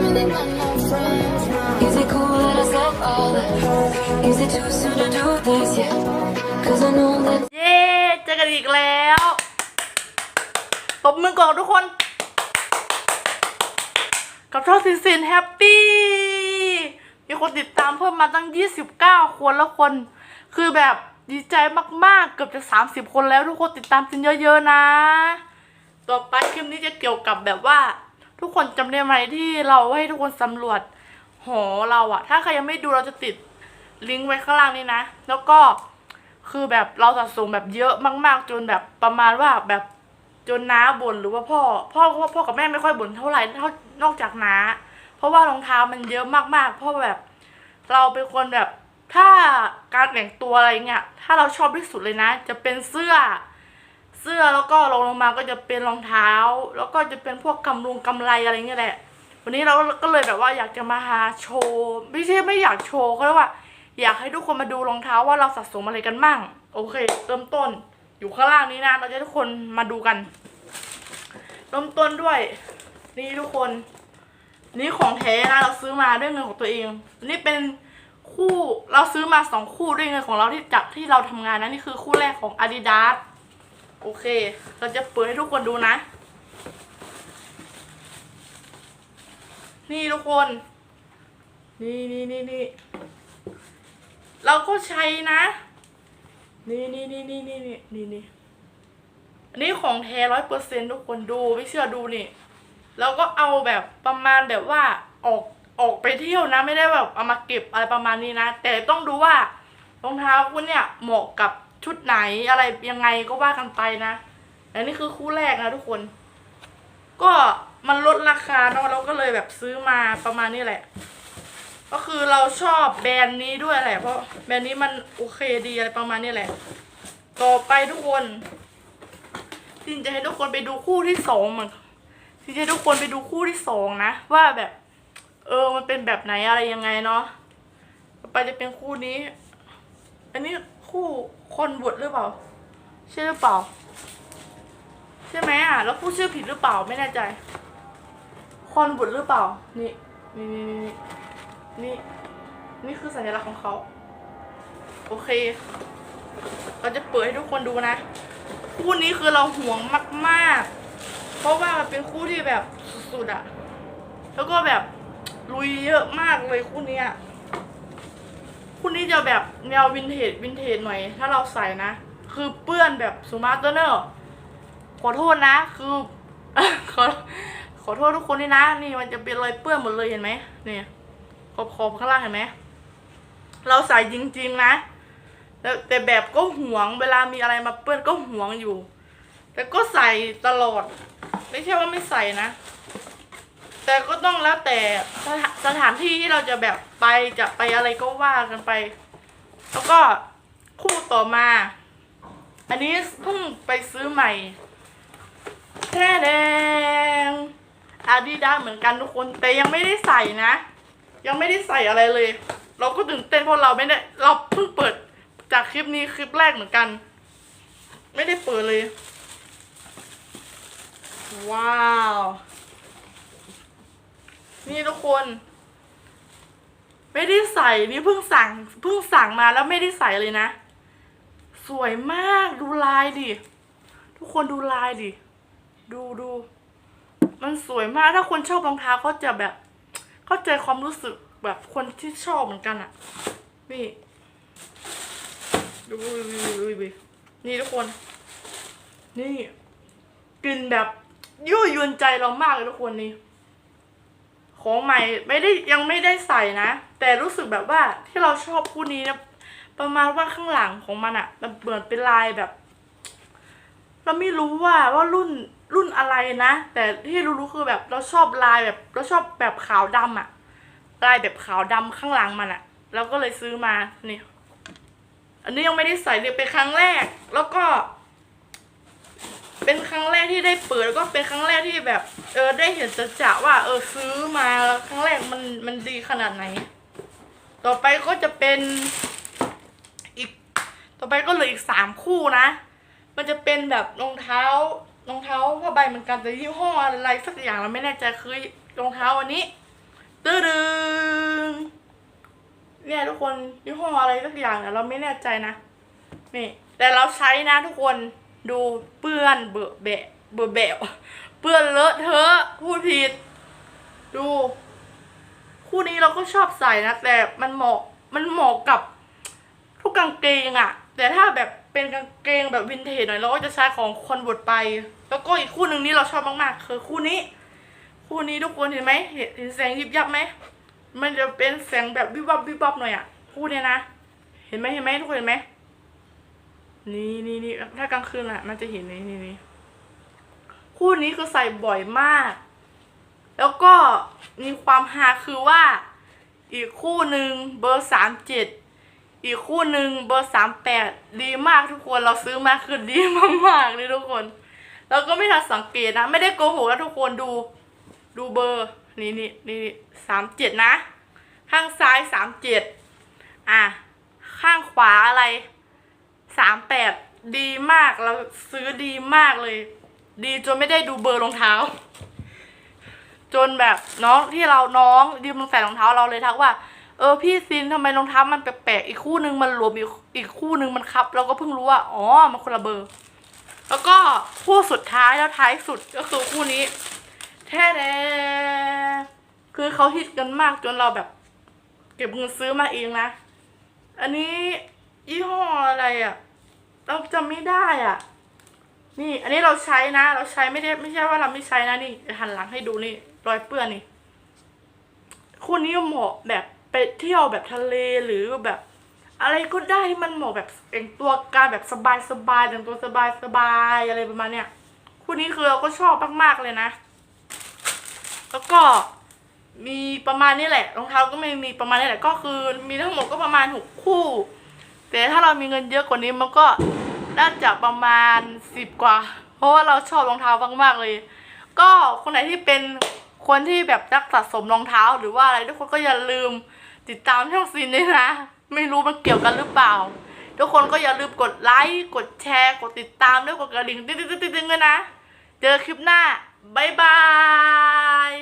Is it cool that I said all that? Is it too soon to do this yet? Cause I know that เย้เจอกันอีกแล้วตบมือก่อนทุกคน กับช่องซินซินแฮปปี้มีคนติดตามเพิ่มมาตั้ง 29 คนแล้วคน คือแบบดีใจมากๆ เกือบจะ 30 คนแล้วทุกคนติดตามซินเยอะๆนะ ต่อไปคลิปนี้จะเกี่ยวกับแบบว่า ทุกคนจำได้ไหมที่เราให้ทุกคนสำรวจหอเราอะถ้าใครยังไม่ดูเราจะติดลิงก์ไว้ข้างล่างนี้นะ แล้วก็คือแบบเราสะสมแบบเยอะมาก ๆ จนแบบประมาณว่าแบบจนน้าบ่นหรือว่าพ่อ พ่อพ่อพ่อกับแม่ไม่ค่อยบ่นเท่าไหร่เท่านอกจากน้า เพราะว่ารองเท้ามันเยอะมากๆ เพราะแบบ เราเป็นคนแบบถ้าการแต่งตัวอะไรเงี้ยถ้าเราชอบที่สุดเลยนะ จะเป็นเสื้อ เสื้อแล้วก็ลงลงมาก็จะเป็นรองเท้า แล้วก็จะเป็นพวกกำลุงกำไรอะไรเงี้ยแหละ วันนี้เราก็เลยแบบว่าอยากจะมาหาโชว์ ไม่ใช่ไม่อยากโชว์เขาเรียกว่า อยากให้ทุกคนมาดูรองเท้าว่าเราสะสมอะไรกันมั่ง โอเค เริ่มต้น อยู่ข้างล่างนี้นะ เราจะทุกคนมาดูกัน เริ่มต้นด้วย นี่ทุกคน นี่ของแท้นะเราซื้อมาด้วยเงินของตัวเอง นี่เป็นคู่เราซื้อมาสองคู่ด้วยเงินของเราที่จากที่เราทำงานนะนี่คือคู่แรกของ Adidas โอเค เราจะเปิดให้ทุกคนดูนะ นี่ทุกคน นี่นี่นี่นี่เราก็ใช้นะ นี่นี่นี่นี่นี่นี่นี่นี่อันนี้ของแท้ร้อยเปอร์เซ็นทุกคนดูไม่เชื่อดูนี่แล้วก็เอาแบบประมาณแบบว่าออกออกไปเที่ยวนะ ไม่ได้แบบเอามาเก็บอะไรประมาณนี้นะ แต่ต้องดูว่ารองเท้าคุณเนี่ยเหมาะกับ ชุดไหนอะไรยังไงก็ว่ากันไปนะอันนี้คือคู่แรกนะทุกคน ก็มันลดราคาเนาะเราก็เลยแบบซื้อมาประมาณนี้แหละ ก็คือเราชอบแบรนด์นี้ด้วยแหละ เพราะแบรนด์นี้มันโอเคดีอะไรประมาณนี้แหละ ต่อไปทุกคนทินจะให้ทุกคนไปดูคู่ที่สองเหมือนทินจะให้ทุกคนไปดูคู่ที่สองนะ ว่าแบบ เออมันเป็นแบบไหนอะไรยังไงเนาะต่อไปจะเป็นคู่นี้ อันนี้ คู่คนบวชหรือเปล่า ใช่หรือเปล่า ใช่ไหมอะ แล้วพูดชื่อผิดหรือเปล่าไม่แน่ใจ คนบุตรหรือเปล่า นี่นี่นี่นี่นี่นี่คือสัญลักษณ์ของเขา โอเค เราจะเปิดให้ทุกคนดูนะ คู่นี้คือเราห่วงมากๆ เพราะว่ามันเป็นคู่ที่แบบสุดๆอะแล้วก็แบบลุยเยอะมากเลยคู่นี้ย คู่นี้จะแบบแนววินเทจวินเทจหน่อย ถ้าเราใส่นะ คือเปื้อนแบบสุมาเตอร์เนอร์ขอโทษนะ คือขอขอโทษทุกคนด้วยนะ นี่มันจะเป็นรอยเปื้อนหมดเลยเห็นไหมนี่ขอบขอบข้างล่างเห็นไหมเราใส่จริง ๆ นะแต่แต่แบบก็ห่วงเวลามีอะไรมาเปื้อนก็ห่วงอยู่ แต่ก็ใส่ตลอด ไม่ใช่ว่าไม่ใส่นะ แต่ก็ต้องแล้วแต่สถาสถานที่ที่เราจะแบบไปจะไปอะไรก็ว่ากันไป แล้วก็คู่ต่อมา อันนี้เพิ่งไปซื้อใหม่แท้แดงอาดิดาเหมือนกันทุกคนแต่ยังไม่ได้ใส่นะ ยังไม่ได้ใส่อะไรเลย เราก็ตื่นเต้นเพราะเราไม่ได้เราเพิ่งเปิดจากคลิปนี้คลิปแรกเหมือนกัน ไม่ได้เปิดเลย ว้าว นี่ทุกคน ไม่ได้ใส่นี่เพิ่งสั่งเพิ่งสั่งมาแล้วไม่ได้ใส่เลยนะ สวยมากดูลายดิ ทุกคนดูลายดิ ดูดูมันสวยมากถ้าคนชอบรองเท้าเขาจะแบบ เข้าใจความรู้สึกแบบคนที่ชอบเหมือนกันอะนี่ดูดูดูดูดูนี่ทุกคน นี่กลิ่นแบบยั่วยวนใจเรามากเลยทุกคนนี่ ของใหม่ไม่ได้ยังไม่ได้ใส่นะ แต่รู้สึกแบบว่าที่เราชอบคู่นี้นะประมาณว่าข้างหลังของมันอะมันเหมือนเป็นลายแบบ เราไม่รู้ว่าว่ารุ่นรุ่นอะไรนะ แต่ที่รู้ๆคือแบบเราชอบลายแบบเราชอบแบบขาวดำอะลายแบบขาวดำข้างหลังมันอะเราก็เลยซื้อมานี่อันนี้ยังไม่ได้ใส่เลยเป็นครั้งแรก แล้วก็ เป็นครั้งแรกที่ได้เปิดแล้วก็เป็นครั้งแรกที่แบบ เออได้เห็นจะจะว่า เออซื้อมาแล้วครั้งแรกมันมันดีขนาดไหน ต่อไปก็จะเป็นอีก ต่อไปก็เหลืออีกสามคู่นะ มันจะเป็นแบบรองเท้ารองเท้าผ้าใบเหมือนกันแต่ยี่ห้ออะไรสักอย่างเราไม่แน่ใจคือรองเท้าอันนี้ตื้อดึงเนี่ยทุกคนยี่ห้ออะไรสักอย่างเนี่ยเราไม่แน่ใจนะนี่แต่เราใช้นะทุกคน ดูเปื้อนเบอะแบะเบอะแบะเปื้อนเลอะเทอะพูดผิด ดู คู่นี้เราก็ชอบใส่นะ แต่มันเหมาะมันเหมาะกับทุกกางเกงอะแต่ถ้าแบบเป็นกางเกงแบบวินเทจหน่อยเราก็จะใช้ของคอนบดไป แล้วก็อีกคู่หนึ่งนี้เราชอบมากๆคือคู่นี้ คู่นี้ทุกคนเห็นไหมเห็นเห็นแสงยิบยับไหมมันจะเป็นแสงแบบวิบวับวิบวับหน่อยอะคู่เนี้ยนะ เห็นไหมเห็นไหมทุกคนเห็นไหม นี่นี่นี่ถ้ากลางคืนอะมันจะเห็นนี่นี่นี่คู่นี้คือใส่บ่อยมาก แล้วก็มีความฮาคือว่า อีกคู่หนึ่งเบอร์สามเจ็ดอีกคู่หนึ่งเบอร์สามแปดดีมากทุกคนเราซื้อมาคือดีมากๆเลยทุกคนเราก็ไม่ทันสังเกตนะ ไม่ได้โกหกนะทุกคนดูดูเบอร์นี่นี่นี่สามเจ็ดนะ ข้างซ้ายสามเจ็ดอะข้างขวาอะไรสาม ดีมากเราซื้อดีมากเลย ดีจนไม่ได้ดูเบอร์รองเท้า จนแบบน้องที่เราน้องยืมใส่รองเท้าเราเลยทักว่า เออพี่ซินทำไมรองเท้ามันแปลกๆอีกคู่นึงมันหลวมอีกอีกคู่นึงมันคับ เราก็เพิ่งรู้ว่าอ๋อมันคนละเบอร์ แล้วก็คู่สุดท้ายแล้วท้ายสุดก็คือคู่นี้แท้แน่คือเขาฮิตกันมากจนเราแบบ เก็บเงินซื้อมาเองนะ อันนี้ยี่ห้ออะไรอะ่ะ เราจำไม่ได้อะ นี่ อันนี้เราใช้นะ เราใช้ไม่ได้ไม่ใช่ว่าเราไม่ใช้นะนี่หันหลังให้ดูนี่รอยเปื้อนนี่คู่นี้เหมาะแบบไปเที่ยวแบบทะเลหรือแบบ อะไรก็ได้ที่มันเหมาะแบบแต่งตัวการแบบสบายสบายแต่งตัวสบายสบายๆอะไรประมาณเนี้ยคู่นี้คือเราก็ชอบมากๆเลยนะ แล้วก็มีประมาณนี้แหละรองเท้าก็ไม่มีประมาณนี้แหละก็คือ มีทั้งหมดก็ประมาณหกคู่ แต่ถ้าเรามีเงินเยอะกว่านี้มันก็ น่าจะประมาณสิบกว่า เพราะว่าเราชอบรองเท้ามากๆเลย ก็คนไหนที่เป็นคนที่แบบรักสะสมรองเท้าหรือว่าอะไรทุกคนก็อย่าลืมติดตามช่องซีนด้วยนะ ไม่รู้มันเกี่ยวกันหรือเปล่า ทุกคนก็อย่าลืมกดไลค์กดแชร์กดติดตามด้วยกดกระดิ่งติ๊งๆๆๆๆด้วยนะ เจอคลิปหน้าบ๊ายบาย